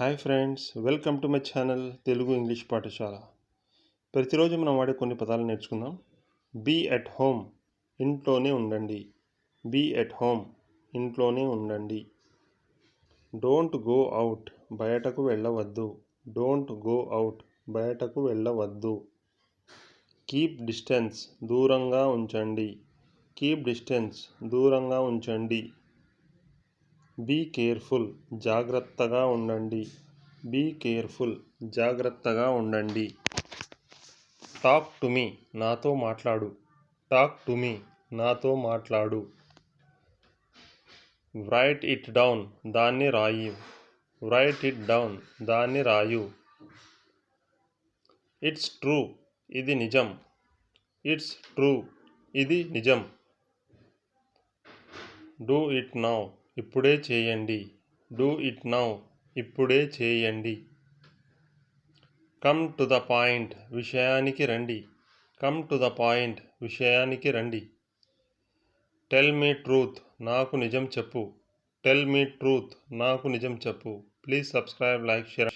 Hi friends welcome to my channel Telugu English పాఠశాల. ప్రతిరోజు మనం వాడే కొన్ని పదాలు నేర్చుకుందాం. బీ ఎట్ హోమ్ ఇంట్లోనే ఉండండి. బీ ఎట్ హోమ్ ఇంట్లోనే ఉండండి. డోంట్ గో అవుట్ బయటకు వెళ్ళవద్దు. డోంట్ గో అవుట్ బయటకు వెళ్ళవద్దు. కీప్ డిస్టెన్స్ దూరంగా ఉంచండి. కీప్ డిస్టెన్స్ దూరంగా ఉంచండి. బీ కేర్ఫుల్ జాగ్రత్తగా ఉండండి. బీ కేర్ఫుల్ జాగ్రత్తగా ఉండండి. టాక్ టు మీ నాతో మాట్లాడు. టాక్ టు మీ నాతో మాట్లాడు. రైట్ ఇట్ డౌన్ దాన్ని రాయి. రైట్ ఇట్ డౌన్ దాన్ని రాయు. ఇట్స్ ట్రూ ఇది నిజం. ఇట్స్ ట్రూ ఇది నిజం. Do it now. ఇప్పుడే చేయండి. Do it now. ఇప్పుడే చేయండి. Come to the point. విషయానికి రండి. Come to the point. విషయానికి రండి. Tell me truth. నాకు నిజం చెప్పు. Tell me truth. నాకు నిజం చెప్పు. Please subscribe like share.